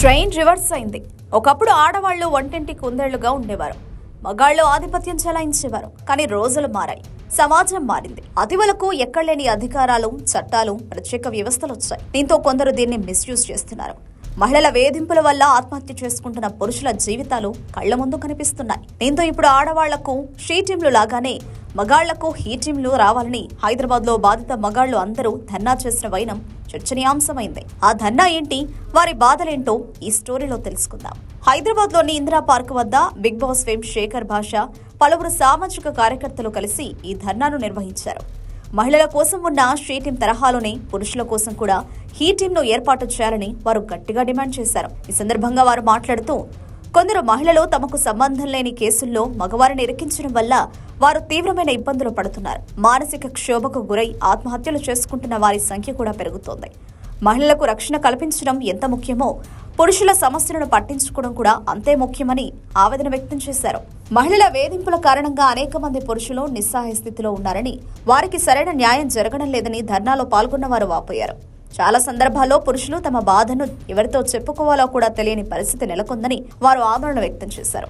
Train reverse అయింది. ఒకప్పుడు ఆడవాళ్ళు వంటింటి కుందేళ్ళుగా ఉండేవారు. మగాళ్ళు ఆధిపత్యం చెలాయించేవారు. కానీ రోజులు మారాయి. సమాజం మారింది. అతివలకు ఎక్కడలేని అధికారాలు చట్టాలు ప్రత్యేక వ్యవస్థలు వచ్చాయి. దీంతో కొందరు దీన్ని మిస్యూజ్ చేస్తున్నారు. మహిళల వేధింపుల వల్ల ఆత్మహత్య చేసుకుంటున్న పురుషుల జీవితాలు కళ్ళ ముందు కనిపిస్తున్నాయి. దీంతో ఇప్పుడు ఆడవాళ్ళకు షీ టీంలు లాగానే మగాళ్ళకు హీ టీంలు రావాలని హైదరాబాద్లో బాధిత మగాళ్ళు అందరూ ధర్నా చేసిన వైనం చర్చనీయాంశమైంది. ఆ ధర్నా ఏంటి? వారి బాధలేంటో ఈ స్టోరీలో తెలుసుకుందాం. హైదరాబాద్లోని ఇందిరా పార్క్ వద్ద Big Boss fame Shekhar Bhasha పలువురు సామాజిక కార్యకర్తలు కలిసి ఈ ధర్నాను నిర్వహించారు. మహిళల కోసం ఉన్న షీ టీం తరహాలోనే పురుషుల కోసం కూడా హీ టీంను ఏర్పాటు చేయాలని వారు గట్టిగా డిమాండ్ చేశారు. ఈ సందర్భంగా వారు మాట్లాడుతూ కొందరు మహిళలు తమకు సంబంధం లేని కేసుల్లో మగవారిని ఇరికించడం వల్ల వారు తీవ్రమైన ఇబ్బందులు పడుతున్నారు. మానసిక క్షోభకు గురై ఆత్మహత్యలు చేసుకుంటున్న వారి సంఖ్య కూడా పెరుగుతోంది. మహిళలకు రక్షణ కల్పించడం ఎంత ముఖ్యమో పురుషుల సమస్యలను పట్టించుకోవడం కూడా అంతే ముఖ్యమని ఆవేదన వ్యక్తం చేశారు. మహిళల వేధింపుల కారణంగా అనేక మంది పురుషులు నిస్సహాయ స్థితిలో ఉన్నారని వారికి సరైన న్యాయం జరగడం లేదని ధర్నాలో పాల్గొన్న వారు వాపోయారు. చాలా సందర్భాల్లో పురుషులు తమ బాధను ఎవరితో చెప్పుకోవాలో కూడా తెలియని పరిస్థితి నెలకొందని వారు ఆందోళన వ్యక్తం చేశారు.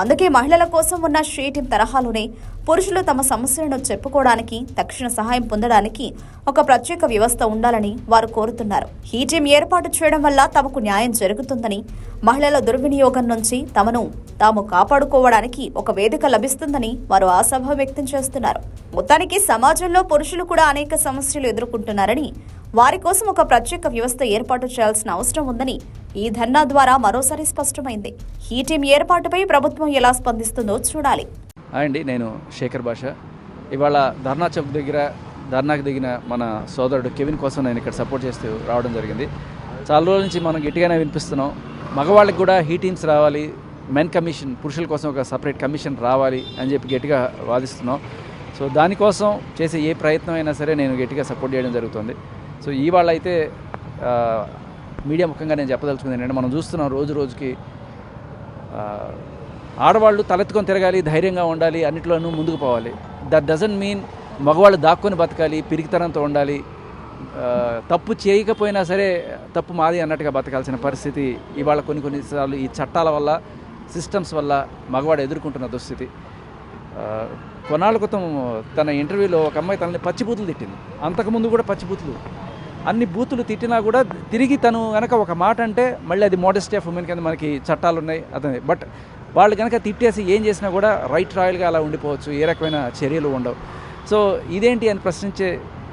అందుకే మహిళల కోసం ఉన్న షీటిం తరహాలోనే పురుషులు తమ సమస్యలను చెప్పుకోవడానికి తక్షణ సహాయం పొందడానికి ఒక ప్రత్యేక వ్యవస్థ ఉండాలని వారు కోరుతున్నారు. ఈ టీం ఏర్పాటు చేయడం వల్ల తమకు న్యాయం జరుగుతుందని మహిళల దుర్వినియోగం నుంచి తమను తాము కాపాడుకోవడానికి ఒక వేదిక లభిస్తుందని వారు ఆశాభావం వ్యక్తం చేస్తున్నారు. మొత్తానికి సమాజంలో పురుషులు కూడా అనేక సమస్యలు ఎదుర్కొంటున్నారని వారి కోసం ఒక ప్రత్యేక వ్యవస్థ ఏర్పాటు చేయాల్సిన అవసరం ఉందని ఈ ధర్నా ద్వారా మరోసారి స్పష్టమైంది. ఈ టీం ఏర్పాటుపై ప్రభుత్వం ఎలా స్పందిస్తుందో చూడాలి. అండి నేను శేఖర్ భాష. ఇవాళ ధర్నా చౌక్ దగ్గర ధర్నాకు దిగిన మన సోదరుడు కెవిన్ కోసం నేను ఇక్కడ సపోర్ట్ చేస్తూ రావడం జరిగింది. చాలా రోజుల నుంచి మనం గట్టిగానే వినిపిస్తున్నాం. మగవాళ్ళకి కూడా హీ టీమ్స్ రావాలి మెన్ కమిషన్ పురుషుల కోసం ఒక సపరేట్ కమిషన్ రావాలి అని చెప్పి గట్టిగా వాదిస్తున్నాం. సో దానికోసం చేసే ఏ ప్రయత్నం అయినా సరే నేను గట్టిగా సపోర్ట్ చేయడం జరుగుతుంది. సో ఇవాళ అయితే మీడియా ముఖంగా నేను చెప్పదలుచుకుంది ఏంటంటే మనం చూస్తున్నాం రోజు రోజుకి ఆడవాళ్ళు తలెత్తుకొని తిరగాలి ధైర్యంగా ఉండాలి అన్నిట్లోనూ ముందుకు పోవాలి. దట్ డజంట్ మీన్ మగవాళ్ళు దాక్కొని బతకాలి పిరికితనంతో ఉండాలి తప్పు చేయకపోయినా సరే తప్పు మాది అన్నట్టుగా బతకాల్సిన పరిస్థితి ఇవాళ కొన్ని కొన్నిసార్లు ఈ చట్టాల వల్ల సిస్టమ్స్ వల్ల మగవాడు ఎదుర్కొంటున్న దుస్థితి. కొన్నాళ్ళ క్రితం తన ఇంటర్వ్యూలో ఒక అమ్మాయి తనని పచ్చిబూతులు తిట్టింది. అంతకుముందు కూడా పచ్చిబూతులు. అన్ని బూతులు తిట్టినా కూడా తిరిగి తను కనుక ఒక మాట అంటే మళ్ళీ అది మోడెస్టీ ఆఫ్ ఉమెన్ కింద మనకి చట్టాలు ఉన్నాయి అతని బట్ వాళ్ళు కనుక తిట్టేసి ఏం చేసినా కూడా రైట్ రాయల్గా అలా ఉండిపోవచ్చు ఏ రకమైన చర్యలు ఉండవు. సో ఇదేంటి అని ప్రశ్నించే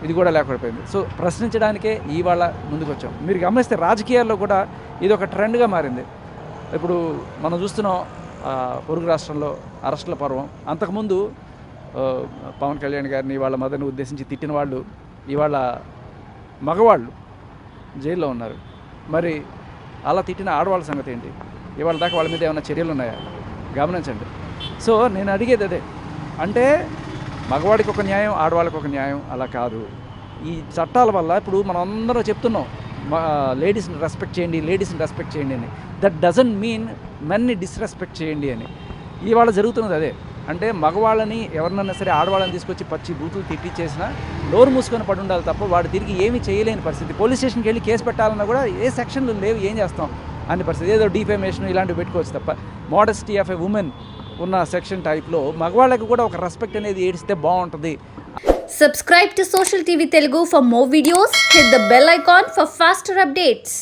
ఇది కూడా లేకపోయింది సో ప్రశ్నించడానికే ఇవాళ ముందుకు వచ్చాం మీరు గమనిస్తే రాజకీయాల్లో కూడా ఇది ఒక ట్రెండ్గా మారింది. ఇప్పుడు మనం చూస్తున్నాం పొరుగు రాష్ట్రంలో అరెస్టుల పర్వం. అంతకుముందు పవన్ కళ్యాణ్ గారిని వాళ్ళ మదర్ని ఉద్దేశించి తిట్టిన వాళ్ళు ఇవాళ మగవాళ్ళు జైల్లో ఉన్నారు. మరి అలా తిట్టిన ఆడవాళ్ళ సంగతి ఏంటి? ఇవాళ దాకా వాళ్ళ మీద ఏమైనా చర్యలు ఉన్నాయా? గమనించండి. సో నేను అడిగేది అదే. అంటే మగవాడికి ఒక న్యాయం ఆడవాళ్ళకి ఒక న్యాయం అలా కాదు. ఈ చట్టాల వల్ల ఇప్పుడు మనం అందరం చెప్తున్నాం లేడీస్ని రెస్పెక్ట్ చేయండి లేడీస్ని రెస్పెక్ట్ చేయండి అని. దట్ డజంట్ మీన్ మెన్ని డిస్రెస్పెక్ట్ చేయండి అని. ఇవాళ జరుగుతున్నది అదే. అంటే మగవాళ్ళని ఎవరినన్నా సరే ఆడవాళ్ళని తీసుకొచ్చి పచ్చి బూతులు తిట్టించేసినా నోరు మూసుకొని పడి ఉండాలి తప్ప వాడు తిరిగి ఏమీ చేయలేని పరిస్థితి. పోలీస్ స్టేషన్కి వెళ్ళి కేసు పెట్టాలన్నా కూడా ఏ సెక్షన్లు లేవు ఏం చేస్తాం అనే పరిస్థితి. ఏదో డిఫేమేషన్ ఇలాంటివి పెట్టుకోవచ్చు తప్ప. మోడస్టీ ఆఫ్ ఎ ఉమెన్ ఉన్న సెక్షన్ టైప్లో మగవాళ్ళకి కూడా ఒక రెస్పెక్ట్ అనేది ఏడిస్తే బాగుంటుంది. Subscribe to social TV Telugu for more videos hit the bell icon for faster updates